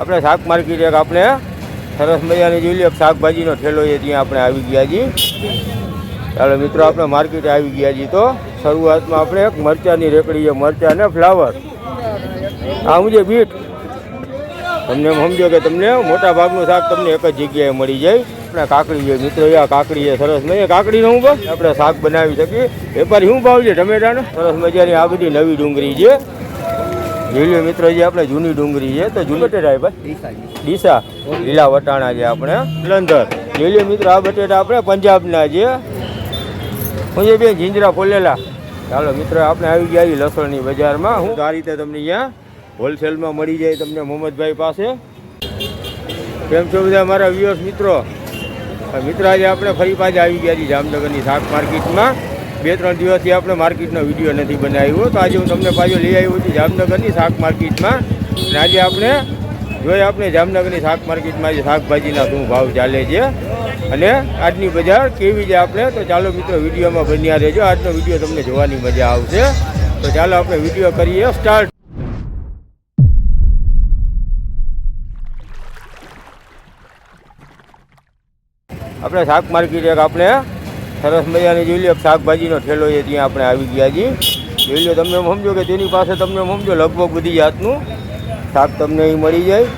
આપણે શાક માર્કેટ એક આપણે સરસ મજાની જોઈ લઈએ શાકભાજીનો ઠેલો છે, ત્યાં આપણે આવી ગયા છીએ ચાલો મિત્રો, આપણે માર્કેટે આવી ગયા છીએ તો શરૂઆતમાં આપણે એક મરચાંની રેકડી છે, મરચા અને ફ્લાવર. આ હું બીટ? તમને સમજો કે તમને મોટા ભાગનું શાક તમને એક જ જગ્યાએ મળી જાય. આપણે કાકડી છે, મિત્રો આ કાકડી છે, સરસ મજા. કાકડીનો હું બસ આપણે શાક બનાવી શકીએ. વેપારી શું ભાવ છે, ટમેટાનો? સરસ મજાની આ બધી નવી ડુંગળી છે. જોઈ મિત્ર જે આપણે જૂની ડુંગળી છે. તો જૂની બટેટા ભાઈ? ડીસા લીલા વટાણા છે આપણે. જલંધર જોઈ મિત્ર આ બટેટા આપણે પંજાબના છે. હું છે બે જીંજરા ખોલેલા ચાલો મિત્રો આપણે આવી ગયા લસણની બજારમાં. હું આ રીતે તમને અહીંયા હોલસેલમાં મળી જાય તમને મોહમ્મદભાઈ પાસે. કેમ છો બધા મારા વ્યુઅર્સ મિત્રો? મિત્ર આજે આપણે ફરી પાછા આવી ગયા છીએ જામનગરની શાક માર્કેટમાં. બે ત્રણ દિવસથી આપણે માર્કેટનો વીડિયો નથી બનાવ્યો. તો આજે હું તમને પાછો લઈ આવ્યો છું જામનગરની શાક માર્કેટમાં. અને આજે આપણે જોઈએ આપણે જામનગરની શાક માર્કેટમાં આજે શાકભાજીના શું ભાવ ચાલે છે. અને આજની બજાર કેવી છે આપણે? તો ચાલો મિત્રો વિડીયોમાં બન્યા રહેજો. આજનો વીડિયો તમને જોવાની મજા આવશે. તો ચાલો આપણે વીડિયો કરીએ સ્ટાર્ટ. આપણે શાક માર્કેટ એક આપણે સરસ મજાની જોઈ લો શાકભાજીનો ઠેલો છે, ત્યાં આપણે આવી ગયા છીએ. જોઈ લો તમને સમજો કે તેની પાસે તમને સમજો લગભગ બધી જાતનું શાક તમને અહીં મળી જાય.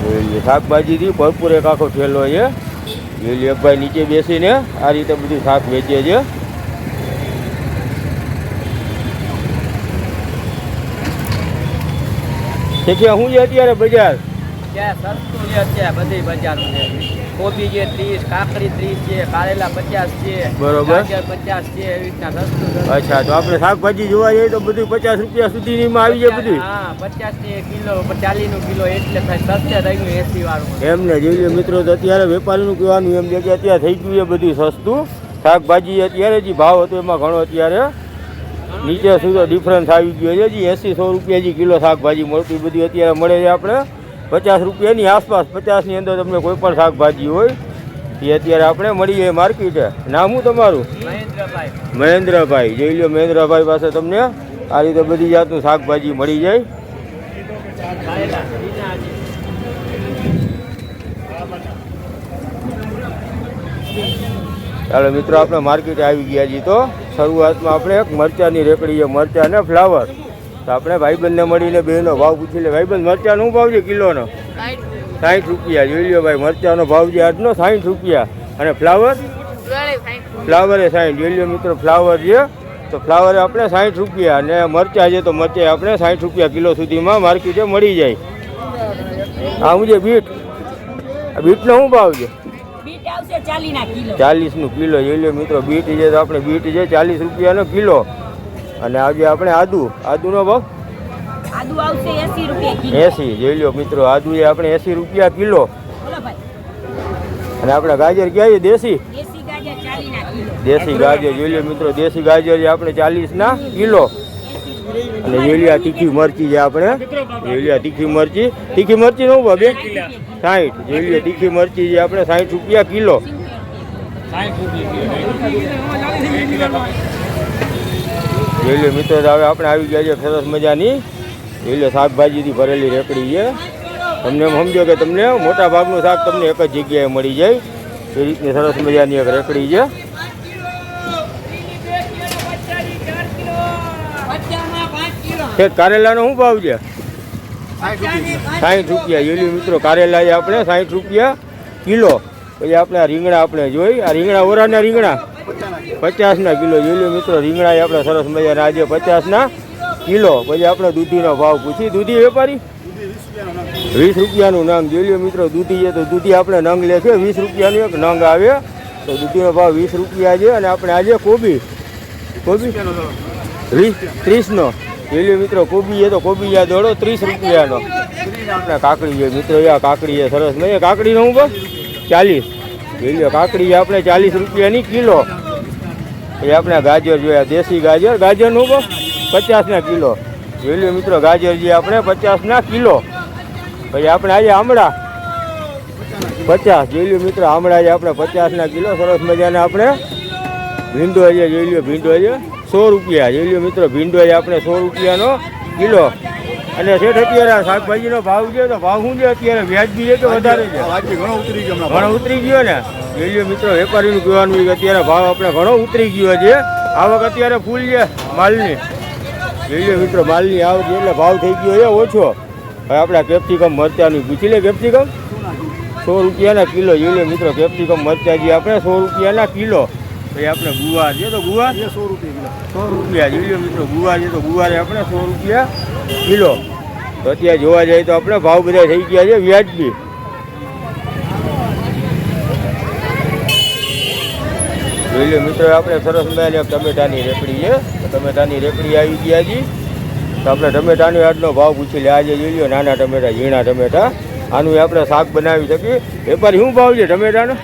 જોઈ લો શાકભાજીથી ભરપૂર એક આખો ઠેલો છે. ભાઈ નીચે બેસીને આ રીતે બધું શાક વેચે છે. છે હું અત્યારે બજાર? બધી બજારનું છે કોબી છે ત્રીસ કાકડી ત્રીસ છે કારેલા પચાસ છે બરોબર. પચાસ છે એવી રીતના સસ્તું. અચ્છા તો આપણે શાકભાજી જોવા જઈએ તો બધું પચાસ રૂપિયા સુધીની આવી જાય બધું હા પચાસની કિલો ચાલીસનું કિલો એટલે થાય સસ્તે થઈ ગયું એસી વાળું એમને જોઈએ મિત્રો તો અત્યારે વેપારીનું કહેવાનું એમ છે કે અત્યારે થઈ ગયું છે બધું સસ્તું. શાકભાજી અત્યારે જે ભાવ હતો એમાં ઘણો અત્યારે નીચે સુધી ડિફરન્સ આવી ગયો છે. જે એંસી સો રૂપિયા જે કિલો શાકભાજી મળતી બધી અત્યારે મળે છે આપણે. પચાસ રૂપિયાની આસપાસ પચાસની અંદર તમને કોઈ પણ શાકભાજી હોય એ અત્યારે આપણે મળીએ માર્કેટે. નામું તમારું? મહેન્દ્રભાઈ. જોઈ લો મહેન્દ્રભાઈ પાસે તમને આ રીતે બધી જાતનું શાકભાજી મળી જાય. ચાલો મિત્રો આપણે માર્કેટે આવી ગયા છીએ તો શરૂઆતમાં આપણે એક મરચાંની રેકડી છે મરચાં ને ફ્લાવર. તો આપણે ભાઈબંધને મળીને બેનો ભાવ પૂછી લે. ભાઈબંધ મરચાં શું ભાવ છે કિલોનો? સાઠ રૂપિયા. જોઈ લો ભાઈ મરચાંનો ભાવ છે આજનો સાઠ રૂપિયા. અને ફ્લાવર? ફ્લાવર સાઠ જોઈ લો મિત્રો ફ્લાવર છે. તો ફ્લાવર આપણે સાઠ રૂપિયા અને મરચાં છે તો મરચાં આપણે સાઠ રૂપિયા કિલો સુધીમાં માર્કેટે મળી જાય. આ છે બીટ? બીટનો શું ભાવ છે? ચાલીસનું કિલો. જોઈ લો મિત્રો બીટ છે તો આપણે બીટ છે ચાલીસ રૂપિયાનો કિલો. અને આજે આપણે આદુ આદુનો ભાવ? આદુ આવશે એસી રૂપિયા કિલો. એસી જોઈ લો મિત્રો આદુ એ આપણે એસી રૂપિયા કિલો. બોલો ભાઈ. અને આપણે ગાજર ક્યાં છે? દેશી? દેશી ગાજર ચાલી ના કિલો. દેશી ગાજર જોઈ લો મિત્રો દેશી ગાજર છે આપણે ચાલીસના કિલો. અને યુલિયા તીખી મરચી છે આપણે. યુલિયા તીખી મરચી. તીખી મરચી નું ભાવે બે? સાઠ જોઈ તીખી મરચી છે આપણે સાઠ રૂપિયા કિલો. જોઈ લો મિત્રો હવે આપણે આવી ગયા છે સરસ મજાની. જોઈ શાકભાજીથી ભરેલી રેકડી છે. તમને સમજો કે તમને મોટા ભાગનું શાક તમને એક જ જગ્યાએ મળી જાય. એ રીતની સરસ મજાની એક રેકડી છે. તે કારેલાનો શું ભાવ છે? સાઠ રૂપિયા. જોઈ મિત્રો, કારેલા છે આપણે સાઠ રૂપિયા કિલો. પછી આપણે રીંગણા આપણે જોઈ. આ રીંગણા, ઓરાના રીંગણા. પચાસના કિલો જોઈ મિત્રો રીંગણા આપણે સરસ મજાના આજે પચાસના કિલો. પછી આપણે દૂધીનો ભાવ પૂછી. દૂધી વેપારી? વીસ રૂપિયાનું નંગ. જોઈ મિત્રો, દૂધી છે તો દૂધી આપણે નંગ લે છે વીસ રૂપિયાનું એક નંગ આવે. તો દૂધીનો ભાવ વીસ રૂપિયા છે અને આપણે આજે કોબી. કોબી? વીસ, ત્રીસનો. જોઈ મિત્રો, કોબી છે તો કોબી યા દોડો, ત્રીસ રૂપિયાનો. આપણે કાકડી છે મિત્રો, યા કાકડી છે સરસ નહીં કાકડીનો હું બસ ચાલીસ. જોઈ કાકડી આપણે ચાલીસ રૂપિયાની કિલો. એ આપણે ગાજર જોયા દેશી ગાજર. ગાજરનું ભાવ પચાસના કિલો. જોઈ મિત્રો, ગાજર જે આપણે પચાસના કિલો. પછી આપણે આજે આમળા. પચાસ. જોઈ મિત્રો, આમળા આજે આપણે પચાસના કિલો. સરસ મજાના આપણે ભીંડો આજે જોઈ લો ભીંડો છે. સો રૂપિયા. જોઈ મિત્રો, ભીંડો છે આપણે સો રૂપિયાનો કિલો. અને શેઠ અત્યારે શાકભાજીનો ભાવ છે તો ભાવ શું છે? અત્યારે વ્યાજબી છે કે વધારે છે? ઘણો ઉતરી ગયો ઘણો ઉતરી ગયો ને? જોઈએ મિત્રો વેપારીનું કહેવાનું કે અત્યારે ભાવ આપણે ઘણો ઉતરી ગયો છે. આવક અત્યારે ફૂલ છે માલની. જોઈએ મિત્રો માલની આવક એટલે ભાવ થઈ ગયો છે ઓછો. હવે આપણે કેપ્સિકમ મરચાની પૂછી લે કેપ્સિકમ? સો રૂપિયાના કિલો. જોઈએ મિત્રો કેપ્સિકમ મરચા જે આપણે સો રૂપિયાના કિલો. પછી આપણે ગુવાર છે તો ગુવાર? સો રૂપિયા સો રૂપિયા. જોઈએ મિત્રો ગુવાર છે તો ગુવારે આપણે સો રૂપિયા કિલો. તો અત્યારે જોવા જઈએ તો આપણે ભાવ બધા થઈ ગયા છે વ્યાજબી. જોઈ લો મિત્રો આપણે સરસ મજાની ટમેટાની રેકડી છે. ટમેટાની રેકડી આવી ગયા છે તો આપણે ટમેટાનો આજનો ભાવ પૂછી લે. આજે જોઈ લો નાના ટમેટા ઝીણા ટમેટા. આનું આપણે શાક બનાવી શકીએ. વેપારી શું ભાવ છે ટમેટાનો?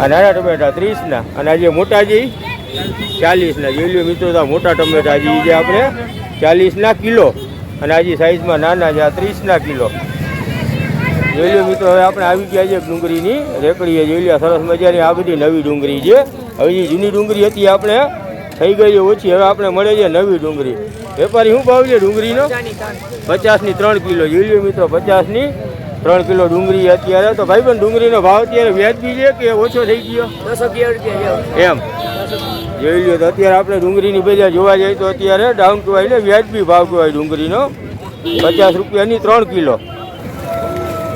આ નાના ટમેટા ત્રીસના અને આજે જે મોટા જે ચાલીસના. જોઈ મિત્રો, તો મોટા ટમેટા છે જે આપણે ચાલીસના કિલો અને આજે સાઈઝમાં નાના છે, આ ત્રીસના કિલો. જોઈ લો મિત્રો, હવે આપણે આવી ગયા છે ડુંગળીની રેકડીએ. જોઈ લો સરસ મજાની આ બધી નવી ડુંગળી છે. હવે જે જૂની ડુંગળી હતી, આપણે થઈ ગઈ છે ઓછી. હવે આપણે મળે છે નવી ડુંગળી. વેપારી શું ભાવ છે ડુંગળીનો? પચાસની ત્રણ કિલો. જોઈ લો મિત્રો, પચાસની ત્રણ કિલો ડુંગળી અત્યારે તો ભાઈ પણ ડુંગળીનો ભાવ અત્યારે વ્યાજબી છે કે ઓછો થઈ ગયો? દસ અગિયાર રૂપિયા એમ? જોઈ લો તો અત્યારે આપણે ડુંગળીની બજાર જોવા જઈએ તો અત્યારે ડાઉન કહેવાય ને વ્યાજબી ભાવ કહેવાય ડુંગળીનો. પચાસ રૂપિયાની ત્રણ કિલો.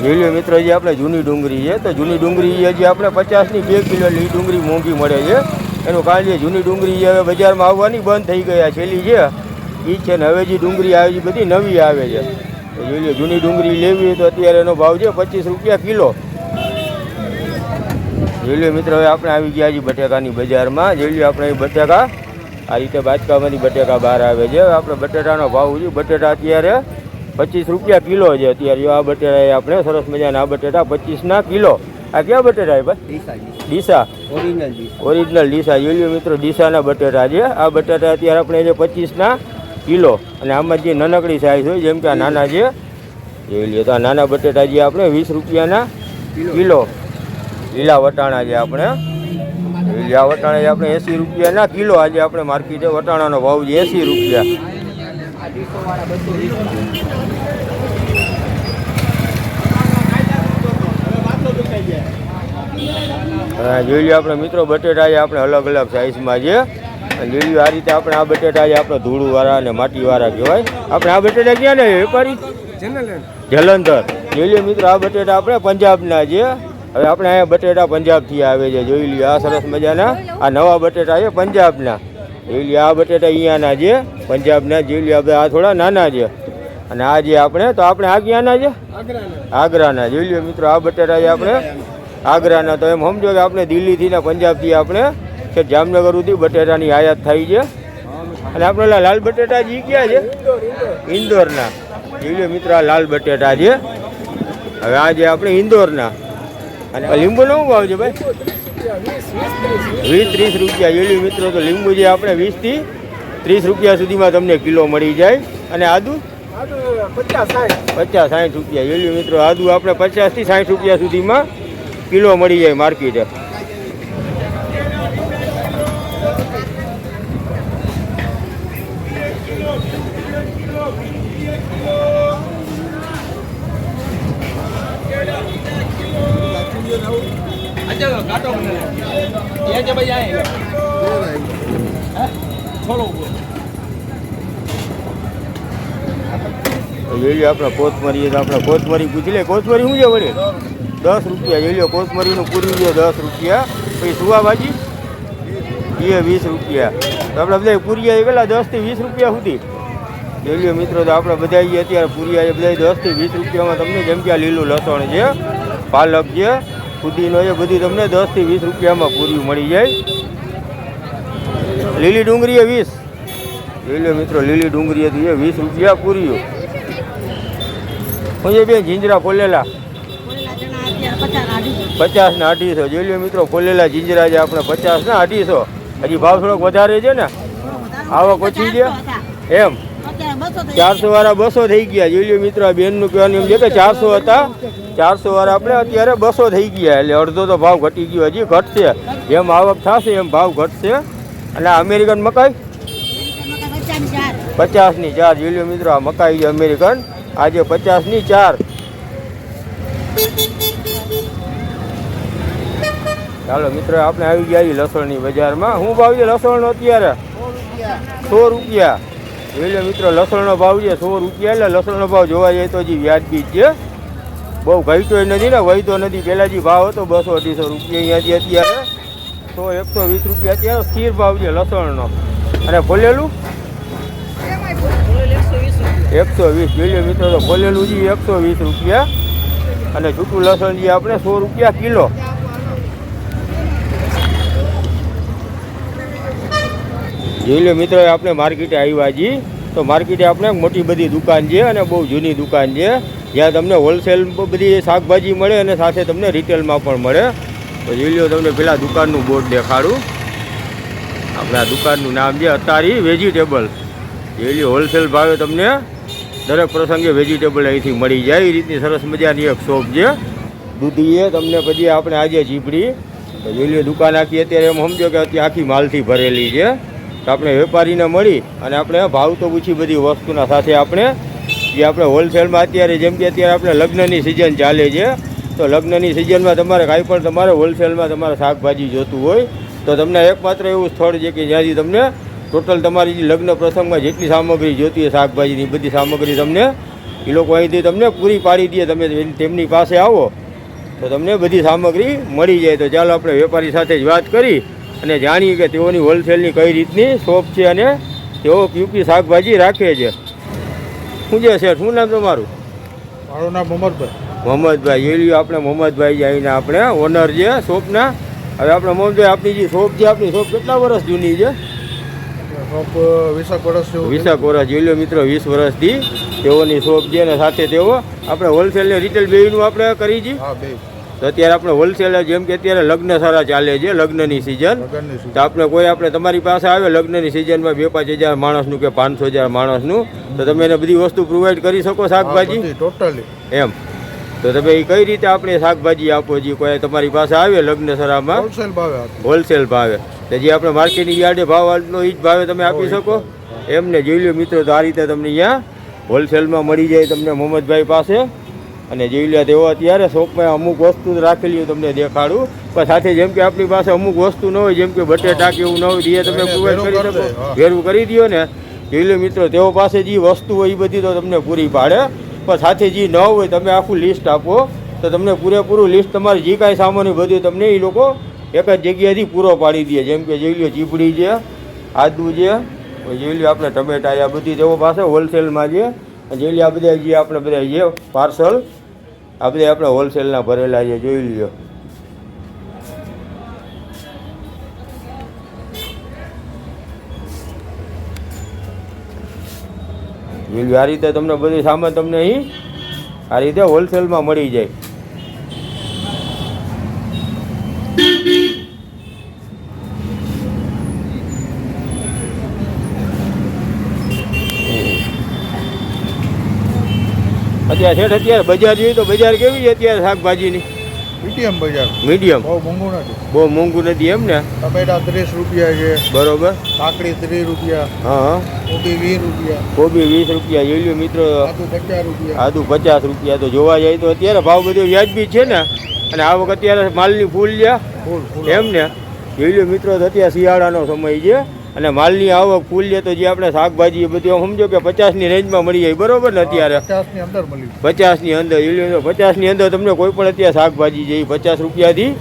જોઈ લો મિત્રો જે આપણે જૂની ડુંગળી છે. તો જૂની ડુંગળી જે આપણે પચાસની બે કિલો એ ડુંગળી મોંઘી મળે છે. એનું કારણ છે જૂની ડુંગળી હવે બજારમાં આવવાની બંધ થઈ ગયા છેલ્લી છે એ છે ને હવે જે ડુંગળી આવે છે બધી નવી આવે છે. તો જોઈ લ્યો જૂની ડુંગળી લેવી તો અત્યારે એનો ભાવ છે પચીસ રૂપિયા કિલો. જોઈએ મિત્રો હવે આપણે આવી ગયા છીએ બટેકાની બજારમાં. જોઈએ આપણે એ બટેકા આ રીતે બાચકામાંથી બટેકા બહાર આવે છે. આપણે બટેટાનો ભાવ છે બટેટા અત્યારે પચીસ રૂપિયા કિલો છે. અત્યારે આ બટેટા એ આપણે સરસ મજાના આ બટેટા પચીસના કિલો. આ ક્યાં બટેટા છે ભાઈ? ડીસા ઓરિજિનલ ડીસા. જોઈ મિત્રો ડીસાના બટેટા છે. આ બટેટા અત્યારે આપણે છે પચીસના કિલો. અને આમાં જે નાનકડી સાઈઝ હોય જેમ કે આ નાના છે જોઈ લઈએ તો આ નાના બટેટા જે આપણે વીસ રૂપિયાના કિલો. લીલા વટાણા છે આપણે લીલા વટાણા જે આપણે એંસી રૂપિયાના કિલો. આજે આપણે માર્કેટે વટાણાનો ભાવ છે એંસી રૂપિયા. જોઈ લઈએ આપણે મિત્રો બટેટા છે આપણે અલગ અલગ સાઈઝમાં છે. લ્યો આ રીતે આપણે આ બટેટા છે આપણે ધૂળવાળા અને માટીવાળા કહેવાય. આપણે આ બટેટા ક્યાં ને વેપારી? જલંધર. લીલી મિત્રો આ બટેટા આપણે પંજાબના છે. હવે આપણે અહીંયા બટેટા પંજાબથી આવે છે. જોઈ લ્યો આ સરસ મજાના. આ નવા બટેટા છે પંજાબના. જોઈ લ્યો આ બટેટા અહીંયાના છે પંજાબના. જોઈ લ્યો આપણે આ થોડા નાના છે. અને આ જે આપણે તો આપણે આ ક્યાંના છે? આગ્રાના. જોઈ લ્યો મિત્રો આ બટેટા છે આપણે. આગ્રાના. તો એમ સમજો કે આપણે દિલ્હીથી ને પંજાબથી આપણે કે જામનગર સુધી બટેટાની આયાત થાય છે. અને આપણે લાલ બટેટા જી ક્યાં છે? ઇન્દોરના. જોઈ મિત્ર લાલ બટેટા છે. હવે આ જે આપણે ઇન્દોરના. અને લીંબુનો શું ભાવ છે ભાઈ. વીસ ત્રીસ રૂપિયા. જોઈ મિત્રો, તો લીંબુ જે આપણે વીસથી ત્રીસ રૂપિયા સુધીમાં તમને કિલો મળી જાય. અને આદુ? પચાસ સાઠ રૂપિયા. જોઈ મિત્રો, આદુ આપણે પચાસથી સાઠ રૂપિયા સુધીમાં કિલો મળી જાય માર્કેટે. આય. છોડો જોઈ લો આપણે કોથમરી પૂછી લે, કોથમરી શું છે વડે દસ રૂપિયા જોઈ લો કોથમરીનું પૂરી છે દસ રૂપિયા. પછી સુવા ભાજી એ વીસ રૂપિયા. તો આપણે બધા પૂરિયા કેટલા દસથી વીસ રૂપિયા સુધી. જોઈ મિત્રો, તો આપણે બધા અત્યારે પૂરી બધા દસથી વીસ રૂપિયામાં તમને જેમ કે આ લીલું લસણ છે, પાલક છે ફુદીનો છે બધી તમને દસથી વીસ રૂપિયામાં પૂરી મળી જાય. લીલી ડુંગળી એ વીસ. જોઈ મિત્રો લીલી ડુંગળી હતી એ વીસ રૂપિયા પૂરીઓ. હું બે જીંજરા ફોલેલા. પચાસ ને અઢીસો. જોઈ લો મિત્રો ફોલેલા જીંજરા છે આપણે પચાસ ને અઢીસો. હજી ભાવ થોડોક વધારે છે ને? આવક ઓછી છે? એમ. ચારસો વાળા બસો થઈ ગયા. જોઈ મિત્રો આ બેનનું કહેવાનું એમ છે કે ચારસો હતા. ચારસો વાળા આપણે અત્યારે બસો થઈ ગયા. એટલે અડધો તો ભાવ ઘટી ગયો. હજી ઘટશે. જેમ આવક થશે એમ ભાવ ઘટશે. અને અમેરિકન મકાઈ? પચાસની ચાર. જોઈ લો મિત્રો, આ મકાઈ છે અમેરિકન. આજે પચાસની ચાર. ચાલો મિત્રો, આપણે આવી ગયા લસણની બજારમાં. શું ભાવ છે લસણ અત્યારે? સો રૂપિયા. જોઈ લો મિત્રો લસણનો ભાવ છે સો રૂપિયા, એટલે લસણનો ભાવ જોવા જઈએ તો હજી વ્યાજબી છે. બહુ ઘટ્યો નથી ને વહીતો નથી. પહેલાં જે ભાવ હતો બસો અઢીસો રૂપિયા અહીંયાથી અત્યારે સો એકસો વીસ રૂપિયા, અત્યારે સ્થિર ભાવ છે લસણનો. અને ફોલેલું એકસો વીસ જોઈએ મિત્રો, તો ફોલેલું છે એકસો વીસ રૂપિયા. અને છૂટું લસણ જે આપણે સો રૂપિયા કિલો. જોઈ લો મિત્રો આપણે માર્કેટે આવ્યા છીએ. તો માર્કેટે આપણે મોટી બધી દુકાન છે અને બહુ જૂની દુકાન છે. જ્યાં તમને હોલસેલ બધી શાકભાજી મળે અને સાથે તમને રિટેલમાં પણ મળે. તો જોઈ લો તમને પેલા દુકાનનું બોર્ડ દેખાડું. આપણે દુકાનનું નામ છે અતારી વેજીટેબલ. જોઈ લો હોલસેલ ભાવે તમને દરેક પ્રસંગે વેજીટેબલ અહીંથી મળી જાય. એ રીતની સરસ મજાની એક શોપ છે. દૂધીએ તમને પછી આપણે આજે ચીપડી. તો જોઈ લો, દુકાન આખી અત્યારે એમ સમજો કે અત્યારે આખી માલથી ભરેલી છે. તો આપણે વેપારીને મળી અને આપણે ભાવ તો પૂછી બધી વસ્તુના સાથે આપણે જે આપણે હોલસેલમાં અત્યારે જેમ કે અત્યારે આપણે લગ્નની સિઝન ચાલે છે, તો લગ્નની સિઝનમાં તમારે કાંઈ પણ તમારે હોલસેલમાં તમારે શાકભાજી જોતું હોય, તો તમને એકમાત્ર એવું સ્થળ છે કે જ્યાંથી તમને ટોટલ તમારી જે લગ્ન પ્રસંગમાં જેટલી સામગ્રી જોતી હોય, શાકભાજીની બધી સામગ્રી તમને, એ લોકો અહીંથી તમને પૂરી પાડી દે, તમે તેમની પાસે આવો, તો તમને બધી સામગ્રી મળી જાય. તો ચાલો આપણે વેપારી સાથે જ વાત કરી અને જાણીએ કે તેઓની હોલસેલની કઈ રીતની શોપ છે અને તેઓ યુપી શાકભાજી રાખે છે. શું છે શેઠ શું નામ તમારું? મારું નામ મોહમ્મદભાઈ. મોહમ્મદભાઈ. લ્યો આપણે મોહમ્મદભાઈ જઈને આપણે ઓનર છે શોપના હવે આપણે મોહમ્મદભાઈ આપણી જે શોપ છે આપણી શોપ કેટલા વર્ષ જૂની છે? શોપ વીસેક વર્ષ વર્ષ. જોઈ મિત્રો વીસ વર્ષથી તેઓની શોપ છે અને સાથે તેઓ આપણે હોલસેલ ને રિટેલ બેનું આપણે કરી છીએ હા બે તો અત્યારે આપણે હોલસેલર જેમ કે અત્યારે લગ્ન સારા ચાલે છે લગ્નની સિઝન તો આપણે કોઈ આપણે તમારી પાસે આવે લગ્નની સિઝનમાં બે પાંચ હજાર માણસનું કે પાંચસો હજાર માણસનું તો તમે એને બધી વસ્તુ પ્રોવાઈડ કરી શકો શાકભાજી? ટોટલી એમ. તો તમે એ કઈ રીતે આપણે શાકભાજી આપો છીએ કોઈ તમારી પાસે આવે લગ્ન સરામાં? હોલસેલ ભાવે હોલસેલ ભાવે. તો જે આપણે માર્કેટની યાર્ડે ભાવ હાલનો એ જ ભાવે તમે આપી શકો. એમને જોઈ લો મિત્રો તો આ રીતે તમને અહીંયા હોલસેલમાં મળી જાય તમને મોહમ્મદભાઈ પાસે. અને જોઈ લો તેઓ અત્યારે શોપમાં અમુક વસ્તુ રાખેલી હોય તમને દેખાડું. પણ સાથે જેમ કે આપણી પાસે અમુક વસ્તુ ન હોય જેમ કે બટેટા કે એવું ન હોય એ તમે કરી શકો. ભેરું કરી દો ને. જોઈ મિત્રો તેઓ પાસે જે વસ્તુ હોય એ બધી તો તમને પૂરી પાડે. પણ સાથે જે ન હોય તમે આખું લિસ્ટ આપો. તો તમને પૂરેપૂરું લિસ્ટ તમારે જે કાંઈ સામાન હોય બધું તમને એ લોકો એક જ જગ્યાએથી પૂરો પાડી દે. જેમ કે જોઈ ચીપડી છે આદુ છે પછી આપણે ટમેટા આ બધી તેઓ પાસે હોલસેલમાં છે. જોઈ લો આ બધા જે આપણે બધા જે પાર્સલ આ બધા આપણે હોલસેલના ભરેલા છે, જોઈ લ્યો. જોઈ લ્યો, આ રીતે તમને બધી સામાન તમને અહીં, આ રીતે હોલસેલમાં મળી જાય. અત્યારે શેઠ અત્યારે બજાર જોઈએ તો બજાર કેવી છે અત્યારે શાકભાજીની? મીડિયમ બજાર. મીડિયમ? બહુ મોંઘું નથી. બહુ મોંઘું નથી એમ ને? ટમેટા ત્રીસ રૂપિયા છે. બરોબર. કાકડી ત્રીસ રૂપિયા. હા. કોબી વીસ રૂપિયા. કોબી વીસ રૂપિયા. જોઈ લ્યો મિત્રો. આદુ પચાસ રૂપિયા. આદુ પચાસ રૂપિયા. તો જોવા જાય તો અત્યારે ભાવ બધો વ્યાજબી છે ને? અને આ વખત અત્યારે માલની ફૂલ છે એમ ને? જોઈ લો મિત્રો તો અત્યારે શિયાળાનો સમય છે. અને માલની આવક ફૂલ છે તો જે આપણે શાકભાજી એ બધું સમજો કે પચાસની રેન્જમાં મળી જાય. બરોબર ને અત્યારે? પચાસ અંદર મળી પચાસની અંદર જોઈ પચાસની અંદર તમને કોઈ પણ અત્યારે શાકભાજી જે પચાસ રૂપિયાથી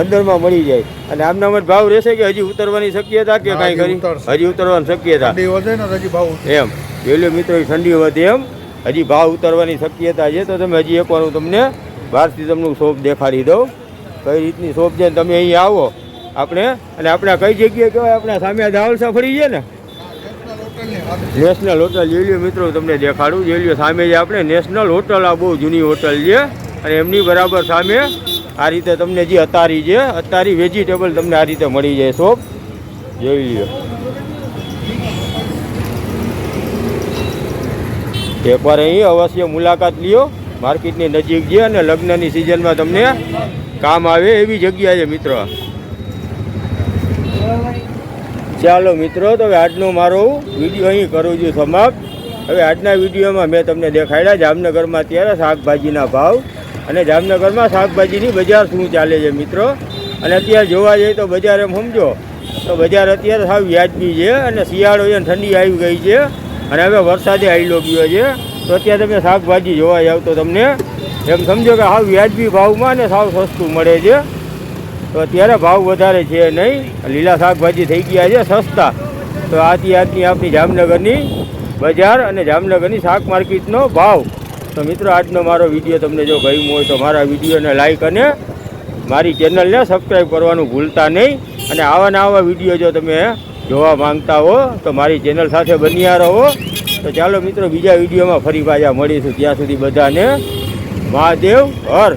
અંદરમાં મળી જાય. અને આમના મત જ ભાવ રહેશે કે હજી ઉતરવાની શક્યતા કે કાંઈ હજી હજી ઉતરવાની શક્યતા. એમ. જોઈ મિત્રો ઠંડી વધે એમ. હજી ભાવ ઉતરવાની શક્યતા છે તો તમે હજી એકવાર હું તમને બહારથી તમને શોપ દેખાડી દઉં. કઈ રીતની શોપ છે તમે અહીં આવો. આપણે, અને આપણે કઈ જગ્યાએ કહેવાય, આપણે સામે ધાવલસા ફરી છે ને? નેશનલ હોટલ જોઈ લ્યો મિત્રો તમને દેખાડું જોઈ લ્યો સામે જે આપણે નેશનલ હોટલ આ બહુ જૂની હોટલ છે, અને એમની બરાબર સામે આ રીતે તમને જે અતારી છે, અતારી વેજીટેબલ તમને આ રીતે મળી જાય શોપ જોઈ લ્યો. એકવાર અહીં અવશ્ય મુલાકાત લ્યો માર્કેટની નજીક છે, અને લગ્નની સિઝનમાં તમને કામ આવે એવી જગ્યા છે, મિત્રો. ચાલો મિત્રો, તો હવે આજનો મારો વીડિયો અહીં કરું છું સમાપ્ત. હવે આજના વિડીયોમાં મેં તમને દેખાડ્યા જામનગરમાં અત્યારે શાકભાજીના ભાવ અને જામનગરમાં શાકભાજીની બજાર શું ચાલે છે મિત્રો? અને અત્યારે જોવા જઈએ તો બજાર એમ સમજો, તો બજાર અત્યારે સાવ વ્યાજબી છે અને શિયાળો છે ઠંડી આવી ગઈ છે અને હવે વરસાદે આવેલો ગયો છે. તો અત્યારે તમે શાકભાજી જોવા જાવ તો તમને એમ સમજો કે સાવ વ્યાજબી ભાવમાં ને સાવ સસ્તું મળે છે. તો અત્યારે ભાવ વધારે છે નહીં. લીલા શાકભાજી થઈ ગયા છે સસ્તા. તો આથી આજની આપણી જામનગરની બજાર અને જામનગરની શાક માર્કેટનો ભાવ. તો મિત્રો, આજનો મારો વીડિયો તમને જો ગમ્યો હોય તો મારા વિડીયોને લાઇક અને મારી ચેનલને સબસ્ક્રાઈબ કરવાનું ભૂલતા નહીં. અને આવા આવા વીડિયો જો તમે જોવા માંગતા હો તો મારી ચેનલ સાથે બન્યા રહો. તો ચાલો મિત્રો, બીજા વિડીયોમાં ફરી પાછા મળીશું. ત્યાં સુધી બધાને મહાદેવ હર.